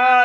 Uh,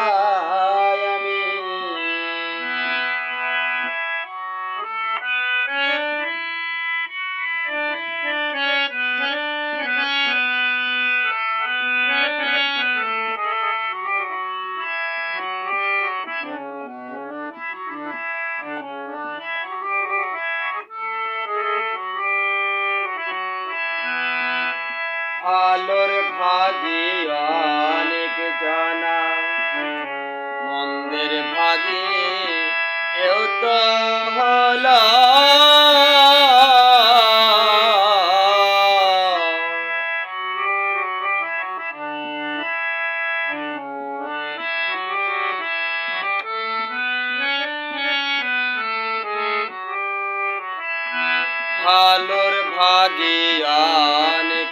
আলোর ভাজি অনেক জানা। মন্দের ভাজি কেউ তো হলা। ভালোর ভাগি অনেক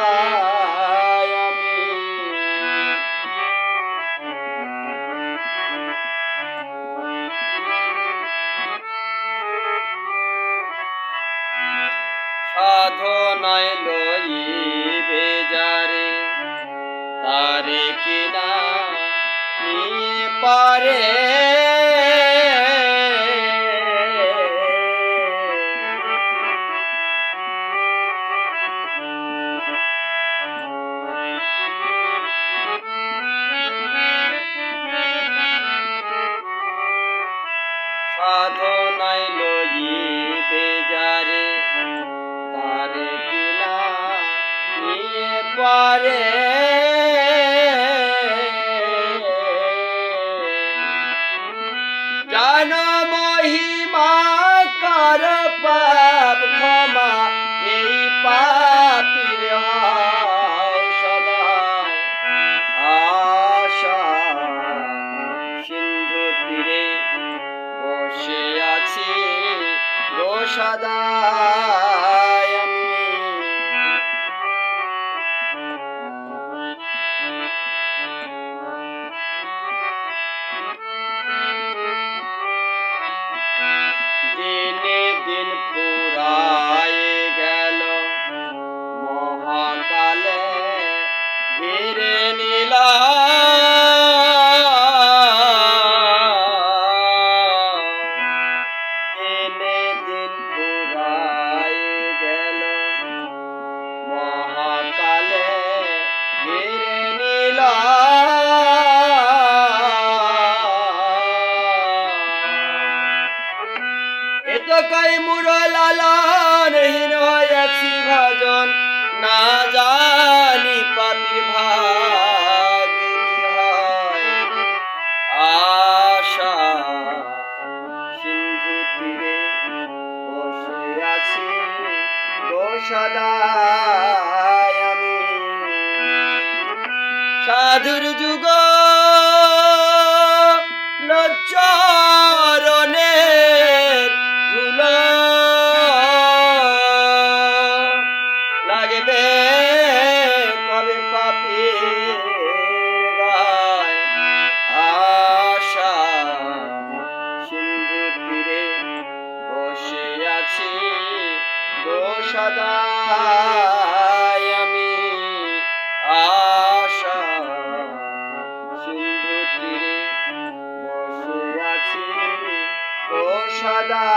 পারে कई मुर लाला नहीं সদায় আমি। সাধুর যুগ চরণে সদায় আমি আশা সিন্ধু তীরে বসে আছি। ও সদা